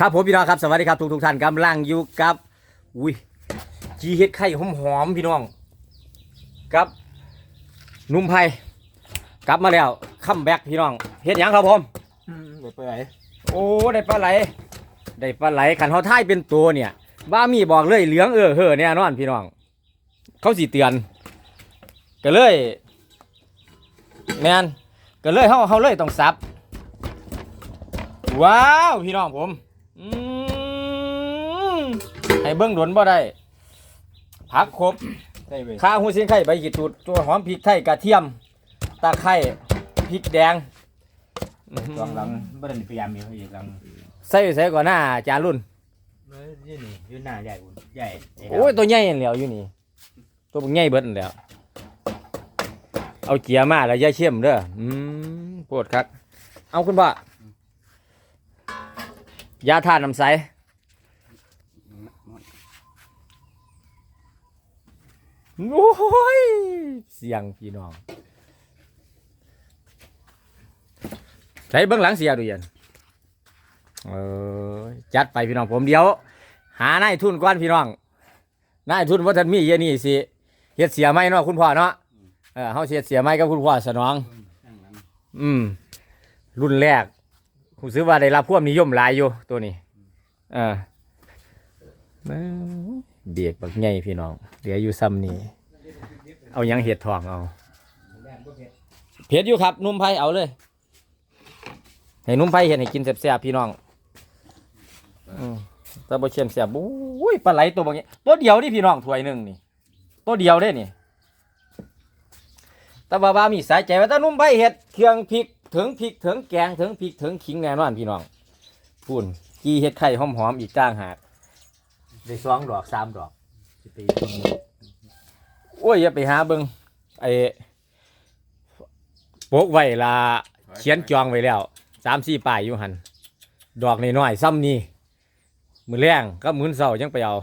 ครับผมพี่น้องครับสวัสดีครับทุกทุกๆท่านกำลังอยู่กับอุ้ยจีเฮ็ดไข่หอมหอมๆพี่น้องกับนุ่มไผ่กลับมาแล้วคัมแบ็กพี่น้องเฮ็ดหยังครับผมไปไปไหนโอ้ได้ปลาไหลได้ปลาไหลขันเขาท่ายเป็นตัวเนี่ยบ้ามีบอกเลยเหลืองเออเฮ่อแน่นอนพี่น้อง เขาสิเตือนก็เลยแมนก็เลยเขาเขาเลยต้องซับว้าวพี่น้องผม อืมให้เบิ้งดวนบ่ได้ผักครบได้เว้ยข้าหูเสียงไข่ใบกีดตูดตัวหอมพริกไทยกระเทียม ตะไคร้พริกแดงอื้อหือตองหลังบ่ได้พยายามมีเขาอีกหลังใส่ใส่ก่อนหน้าจานรุ่นเอ้ยนี่นี่อยู่หน้าใหญ่อุ่นใหญ่ไโอ้ยตัวใหญ่นั่นแหล้วอยู่นี่ ตัวบักใหญ่เบิดนั่นแหล้วเอาเกียร์มาแล้วอย่าเชื่อมเด้ออืมปวดคักเอาคุณพ่อ ยาทานน้ำใสโอ้ย เสียงพี่น้อง ใช้เบื้องหลังเสียดูยันเออจัดไปพี่น้องผมเดี๋ยว หานายทุนก้อนพี่น้องนายทุนว่าท่านมีเยนี่สิเฮ็ดเสียไหมเนาะคุณพ่อเนาะเออเฮาเฮ็ดเสียไหมกับคุณพ่อสนอง อืมรุ่นแรก ผมซื้อว่าได้รับความนิยมหลายอยู่ตัวนี้เออเบียกบักใหญ่พี่น้องเหลืออยู่ซ้ำนี้เอายังเห็ดทองเอาเผ็ดอยู่ครับนุ่มไผ่เอาเลยให้นุ่มไผ่เห็นให้กินแซ่บๆพี่น้องตะบะเชียมแซ่บโอ้ยปลาไหลตัวบางอย่างตัวเดียวนี่พี่น้องถ้วยหนึ่งนี่ตัวเดียวได้นี่ต่ว่าว่ามีสายใจว่าตานุ่มใบเห็ดเครื่องพริก ถึงพริกถึงแกงถึงพริกถึงขิงแน่นอนพี่น้องพูนกีเห็ดไข่หอมๆอีกต่างหากได้สองดอกสามดอกสิไปเบิ่งโอ้ยอย่าไปหาเบิงไอ้โปกไว้ละเขียนจองไว้แล้วสามสี่ป้ายอยู่หันดอกน้อยๆซ้ำนี่มือแรงก็มือเสายังไปเอา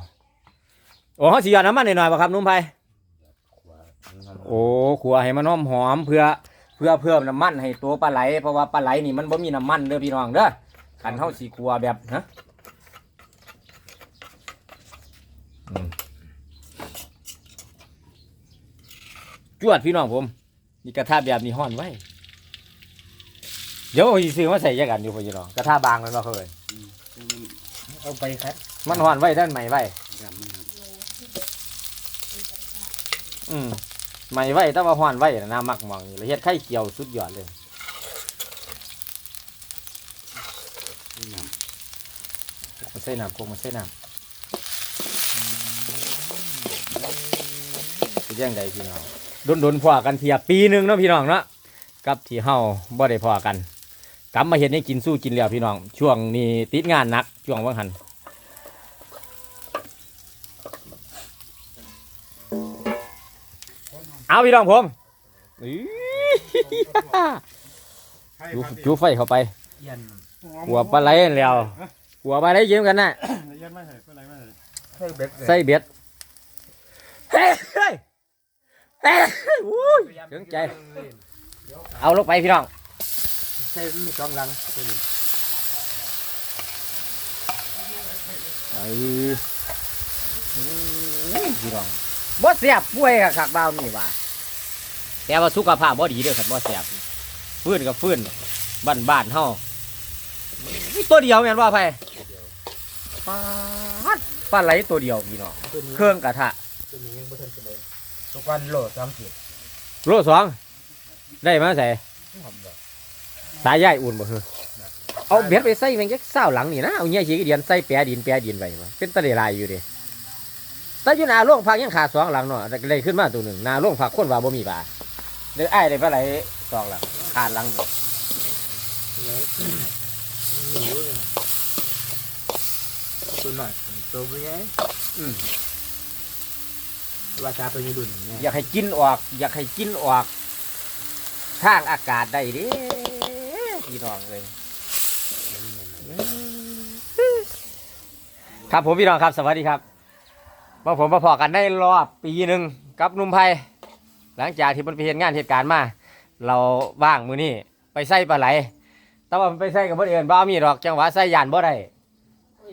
โอ้เขาสีหยอดน้ำมันหน่อยๆป่ะครับนุ่มไผ่โอ้ขัวให้มันหอมหอมๆเพื่อเพื่อเพิ่มน้ำมันให้ตัวปลาไหล เพราะว่าปลาไหลนี่มันบ่มีน้ำมันเด้อพี่น้องเด้อขันเฮาสีขัวแบบฮะอืมจวดพี่น้องผมนี่กระทะแบบนี้ห่อนไว้ เดี๋ยวสิซื้อมาใส่แยกกันอยู่พี่น้องกระทะบางมันบ่เคยเอาไปครับมันห่อนไว้ด้านใหม่ไว้ อืม ใหม่ไว้แต่ว่าห่อนไว้น่ะน่ามักมองนี่แล้วเฮ็ดไข่เกี่ยวสุดยอดเลยมาใส่น้ำโคกมาใส่น้ำเป็นยังไงพี่น้องโดนโดนๆพอกันเทียปีหนึ่งเนาะพี่น้องเนาะกับที่เฮาบ่ได้พอกันกลับมาเห็นให้กินสู้กินแล้วพี่น้อง ช่วงนี้ติดงานหนัก ช่วงว่างหัน เอาพี่น้องผมอื้อจูจูไฟเข้าไปเย็นหัวปลาไหลนั่นแล้วหัวปลาไหลยิ้มกันนะยันไม่ใช่เป็นไรไม่ใช่ใส่เบ็ดใส่เบ็ดเฮ้ยเฮ้ยเฮ้ยอุ้ยถึงใจ เอาลงไปพี่น้องใส่มีตองหลังใส่ดิเออพี่น้องบ่เสียบป่วยกับขักบ้าวนี่ว่า แต่ว่าสุขภาพบ่ดีเด้อครับบ่เสียบฟื้นกับฟื้นบ้านบ้านๆเฮามีตัวเดียวแม่นว่าไผปลาดปลาไหลตัวเดียวพี่น้องตัวนี้เครื่องกระทะตัวนี้ยังบ่ทันเป็นเลยทุกวันโลสามสิบโลสองได้มาใส่หอมดอกตายายอุ่นบ่คือเอาเบ็ดไปใส่แมงจักเศร้าหลังนี่นะเอาเงี้ยขี้เดียนใส่แปะดินแปะดินไว้วะเป็นตะเลลายอยู่เดิแต่อยู่หนาโรงพักยังขาดสองหลังเนาะแต่เลยขึ้นมาตัวหนึ่งหนาโรงพักคนว่าบ่มีปลา เดี๋ยวไอ้ายได้ปลาไหลสองหลังขาดหลังหนึ่งตัวหน่อยตัวเป็นไงอืมว่าชาตัวนี้ดุนไงอยากให้กินออก อยากให้กินออกทางอากาศได้เดิพี่น้องเลยครับผมพี่น้องครับ สวัสดีครับมาผมมาพอกันได้รอบปีหนึ่งกับหนุ่มไพ หลังจากที่มันไปเห็นงานเหตุการณ์มา เราว่างมือนี่ไปใส่ปลาไหล แต่ว่ามันไปใส่กับบ่เอื่นบ้ามีดอกจังหวะใส่ยานบ่ได้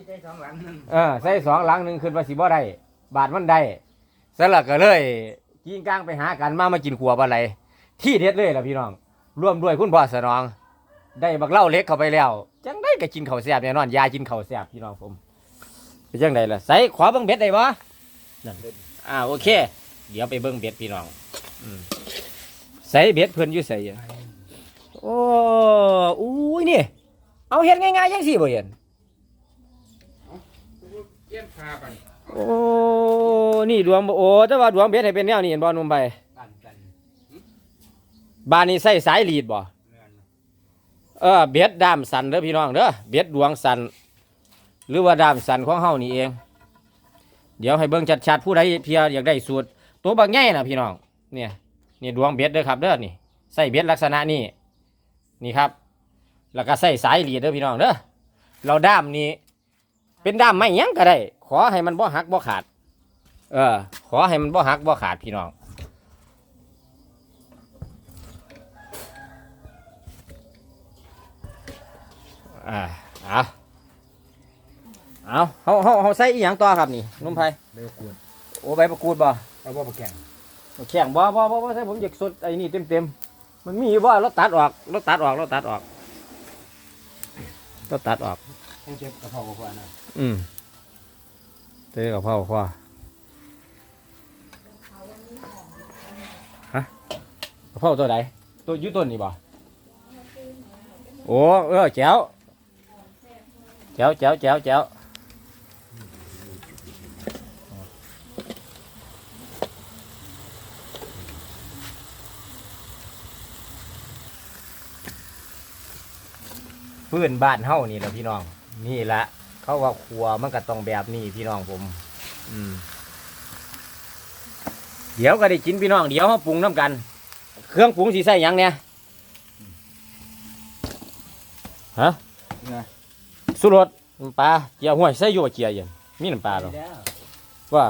ใจสองหลังนึงเออใส่สองหลังหนึ่งขึ้นมาสิบ่ได้บาทมันได้สลักก็เลยกินกลางไปหากันมามากินขัวปลาไหล ที่เด็ดเลยล่ะพี่น้องร่วมด้วยคุณพ่อสนอง ได้บักเหล่าเล็กเข้าไปแล้วจังได้ก็กินข้าวแซ่บแน่นอนยายกินข้าวแซ่บพี่น้องผมเป็นจังไดล่ะใส่ขวาเบิ่งเบ็ดได้บ่นั่นอ่าโอเค เดี๋ยวไปเบิ่งเบ็ดพี่น้องอืม ใส่เบ็ดเพิ่นอยู่ใส่โอ้อุ้ยนี่ เอาเฮ็ดง่ายๆจังซี่บ่เห็นโอ้นี่ดวงบ่โอ้แต่ว่าดวงเบ็ดให้เป็นแนวนี้เห็นบ่หนุ่มไปบ้านนี้ใส่สายลีดบ่เออเบ็ดดามสันเด้อพี่น้องเด้อเบ็ดดวงสันหรือว่าดามสันของเฮานี่เอง เดี๋ยวให้เบิ่งชัดๆผู้ใดเพียอยากได้สูตรตัวบักใหญ่น่ะพี่น้อง เนี่ยนี่ดวงเบ็ดเด้อครับเด้อนี่ใส่เบ็ดลักษณะนี้นี่ครับ แล้วก็ใส่สายลีดเด้อพี่น้องเด้อเราด้ามนี้ เป็นด้ามไม้หยังก็ได้ ขอให้มันบ่หักบ่ขาด เออ ขอให้มันบ่หักบ่ขาดพี่น้องอ่าเอาเอาเขาเขาเขาใส่อีหยังต่อครับนี่นุ่มไผ่เร็วกวนโอ้ใบประกูดบ่เอาบ่มาแข่ง แข่งบ่บ่บ่บ่ใส่ผมอยากสดไอ้นี่เต็มเต็มๆมันมีอยู่บ่เราตัดออกเราตัดออกเราตัดออกเราตัดออกต้องเจ็บกระเพาะกว่านะอืมเตะกับพ่อพ่อฮะกระเพราตัวไหนตัวอยุต้นนี่บ่โอ้เออแจ๋วแจ๋วแจ๋วแจ๋วแจ๋ว พื้นบ้านเฮานี่แหละพี่น้อง นี่ละเขาว่าครัวมันก็ต้องแบบนี้พี่น้องผม อืม เดี๋ยวก็ได้กินพี่น้องเดี๋ยวเขาปรุงน้ำกัน เครื่องปรุงสีใส่หยังเนี่ยฮะนะสุรสน้ำปลาเจียวห้วยใส่โยเจียอยังมีน้ำปลาหรอแล้วว่า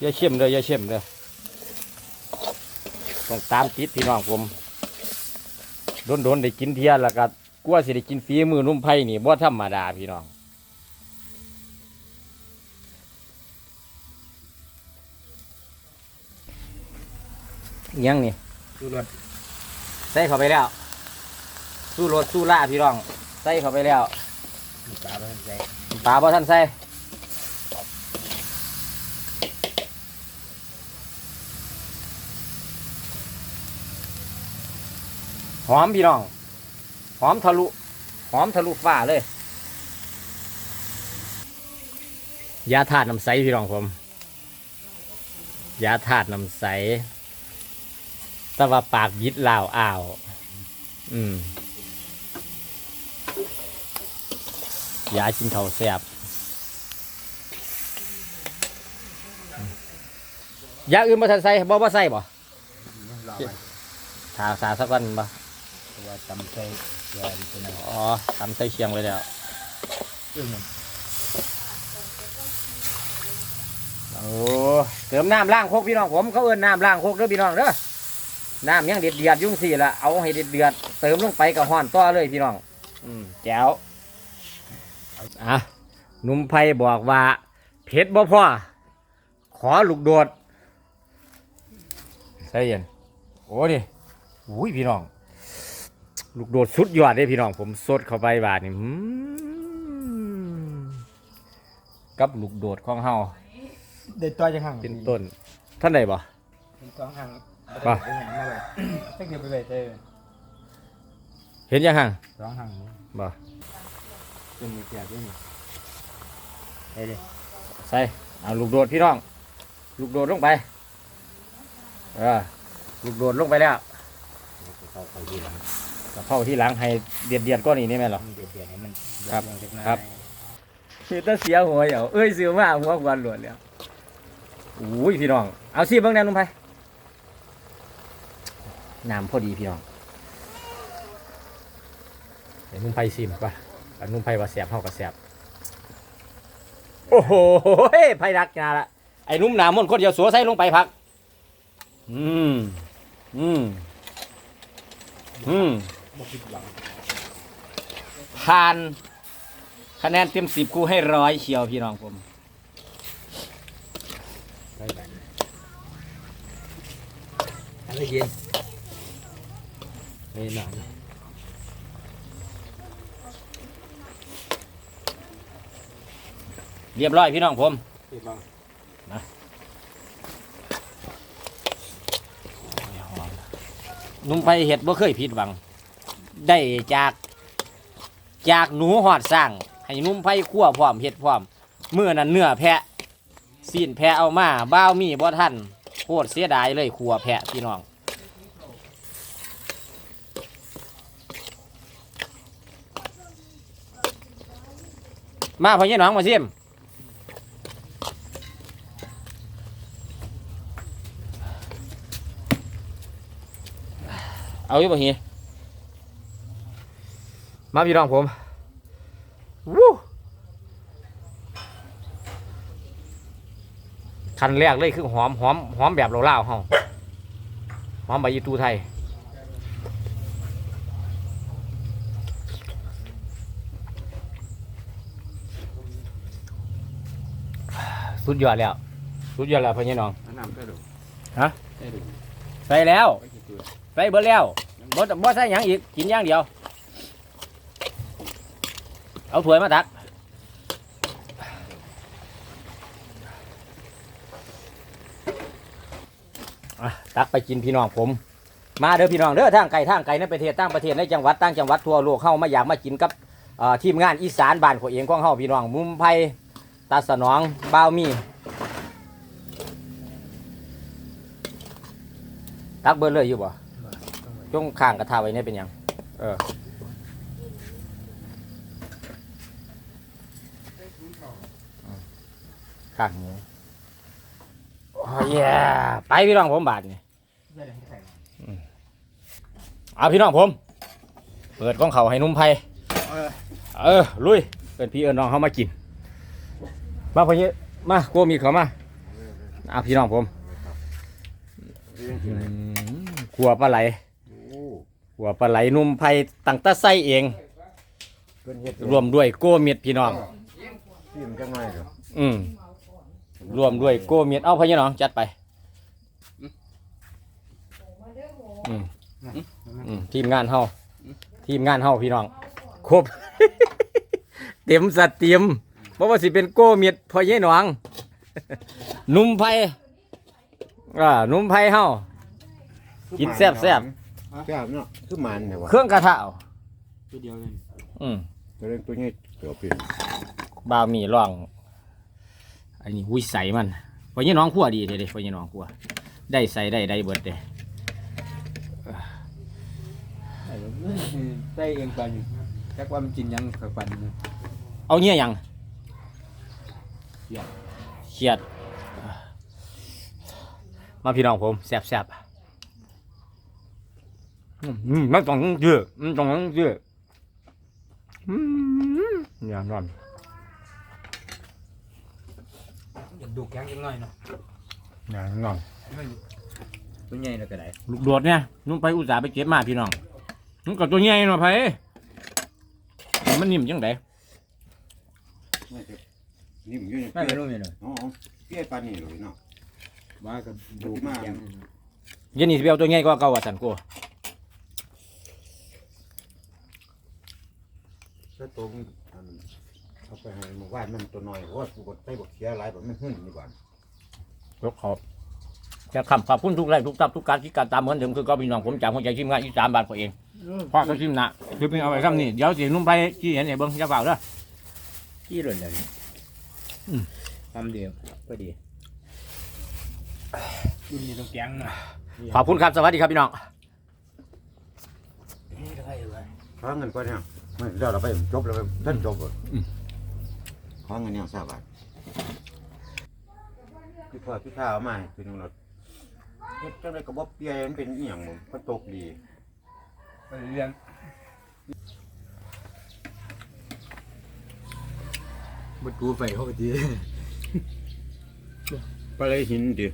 อย่าเข้มเลยอย่าเข้มเลยต้องตามติดพี่น้องผมโดนโดนๆได้กินเทียแล้วก็ กลัวสิได้กินฝีมือนุ่มไผ่นี่บ่ธรรมดาพี่น้องอิหยังนี่ดูรถใส่เข้าไปแล้ว สู้รถสู้ล่าพี่น้อง ใส่เข้าไปแล้วมีปลาไปทางใจปลาบ่ทันใส่หอมพี่น้อง หอมทะลุ หอมทะลุฟ้าเลยยาธาตุน้ำใสพี่น้องผมยาธาตุน้ำใสแต่ว่าปากบิดลาวอ้าว อืมยากินเขาวแซ่บอืมยาอื่นบ่ทันใส่บ่บ่ใส่บ่รอไปทาสาสักวันบ่ตัวตำใจ อตัวนั้นอ๋อทำใส่เชียงไว้แล้วอึ้งโอ้เติมน้ำล้างโคกพี่น้องผมเขาเอิ้นน้ำล้างโคกเด้อพี่น้องเด้อน้ำยังเด็ดเดือดยุ่งสี่ละเอาให้เด็ดเดือดเติมลงไปกับห่อนต่อเลยพี่น้อง อืมแจ๋วอะหนุ่มไผ่บอกว่าเผ็ดบ่พอขอลูกโดดใส่เย็นโอ้ดิอุ้ยพี่น้อง ลูกโดดสุดยอดเลยพี่น้องผมสดเข้าไปบาดนี่อืมกับลูกโดดของเฮาเด็ดตัวจังหังเป็นต้นท่านใดบ่เป็นตัวหังป่ะเป็นหางมาเลยตั้งเดี๋ยวไปเลยเจอเห็นยังห่างสองหังบ่เป็นมีเสียด้วยนี่เฮ้ยใส่เอาลูกโดดพี่น้อง ลูกโดดลงไปเออลูกโดดลงไปแล้ว เข้าไปดีหลังกระเพราที่หลังให้เดียดเดียดๆก็นี่นี่แม่นหรอมันเดือดเดือดให้มันครับยัดลงเล็กน้อยครับเฮ็ดแต่เสียหัวเหรอเอ้ยเสือมาหัวควันหลวดแล้วอุ้ยพี่น้อง เอาสิเบิ่งแนวนุ่มไผน้ำพอดีพี่น้อง เดี๋ยวนุ่มไผซิมป่ะอันนุ่มไผว่าแสบเฮาก็แสบโอ้โหไผรักงาละไอ้นุ่มหนามนต์คนเดียวสัวใส่ลงไปพัก อืม อืม อืม บ่ผิดหวังผ่านคะแนนเต็มสิบกูให้ร้อยเชียวพี่น้องผมไปแบบอะไรเย็นไม่หนอนเรียบร้อยพี่น้องผมพี่บังนุ่มไปเห็ดบ่เคยผิดหวัง ได้จากจากหนูหอดสร้างให้นุ่มไผ่คั่วพร้อมเห็ดพร้อมเมื่อนั้นเนื้อแพะซีนแพะเอามาบ้าวมีบ่ทันโคตรเสียดายเลยขัวแพะพี่น้องมาพ่อยี่น้องมาซิมเอาอยู่บ่เฮีย มาพี่น้องผมวู้คันแรกเลยคือหอมหอมหอมแบบเราเล่าวๆเฮาหอมใบยีตูไทยสุดยอดแล้วสุดยอดแล้วพ่อยี่น้องน้ำได้ดูฮะได้ดูใส่แล้วไปกี่ตัวใส่เบิดแล้วบ่บ่ใส่หยังอีกกินอย่างเดียว เอาถ้วยมาตักตักไปกินพี่น้องผม มาเด้อพี่น้องเด้อทางไกลทางไกลในประเทศต่างประเทศในจังหวัดต่างจังหวัดทั่วโลกเข้ามาอยากมากินกับทีมงานอีสานบ้านของเองของเฮาพี่น้องมุมไผ่ตาสนองบ้าวมีตักเบิดเลยอยู่บ่จงข้างกระทาไว้เนี่ยเป็นยังเออ ข้างนี้โอ้ยไปพี่น้องผมบาทนี่ได้เลยใส่เอาพี่น้องผม เปิดของเขาให้นุ่มไผ่เออเออลุยเปิดพี่เอิญน้องเขามากิน มาพอนี้มาโกมีเขามาเอาพี่น้องผมอืมขัวปลาไหลโอ้ขัวปลาไหลนุ่มไผ่ตั้งแตะไส้เองเพิ่นเฮ็ดรวมด้วยโกเม็ดพี่น้องพี่มันจังไงเหรออืม รวมด้วยโกเม็ดเอาพะยะน้องจัดไปอืมอืมทีมงานเฮาทีมงานเฮาพี่น้อง ครบ เต็มสัตว์เต็มเพราะว่าสิเป็นโกเม็ดพอยายหนองนุ่มไผ่อ่านุ่มไผ่เฮากินแซ่บๆแซ่บเนาะคือมันเนี่ยวะเครื่องกระทะเอาตัวเดียวเลยอืมตัวเล็กตัวนี้เกือบเป็นบาวมีร่อง อันนี้หุ้ยใส่มันพอยายหน้องขั่วดีเด้เด้พอยายหน้องขั่วได้ใส่ได้ได้เบิดเด้ได้เองปันจักว่ามันกินยังกับปันเอาเงี้ยยังเขียด มาพี่น้องผมแซ่บแซ่บอืมอืมมันต้องเยอะมันต้องเยอะอืมอย่างนั้ นจะดูแกงจังหน่อยเนาะอย่างนั้นตัวใหญ่แล้วก็ได้ลูกโดดเนี่ยนุ่งไปอุตส่าห์ไปเก็บมาพี่น้องนุ่งกับตัวใหญ่หน่อยไผมันนิ่มจังไดนี่มันอยู่ในไม่เปี้ยรู้มีเนาะอ๋อเปี้ยปานนี่เลยเนาะว่าก็ดูแกงเย็นนี้สิไปเอาตัวใหญ่กว่าเก่าว่าสันกูถ้าตัวมันอัน เอาไปให้หมู่บ้านมันตัวน้อยเพราะว่ากูกดไปบอกเสียหลายแบบมันหึ่งนี่บ้านยกขอบจะคำขอบคุณทุกแรงทุกทับทุกการที่การตามเหมือนเดิมคือก็พี่น้องผมจากหัวใจทีมงานอีสานบ้านผมเองพ่อก็ชิมนะคือเป็นเอาไปซ้ำนี่เดี๋ยวสินุ่มไปที่เห็นเนี่ยเบิ้งจะเปล่าเด้อขี้หล่นเลยอืมความเดียวก็ดีดูนี่ต้องแกงนะขอบคุณครับสวัสดีครับพี่น้องขอเงินก่อนเนี่ยไม่เดี๋ยวเราไปจบแล้วไปท่านจบเลย ขอเงินเนี่ยทราบว่าพี่พ่อพี่ข้าวมาให้คือนึงเราเฮ็ดจังไดก็บ่เปียมันเป็นอีหยังบ่มันตกดีไปเรียนบดกูไฟเขาก็ดีปลาไหลหินดิ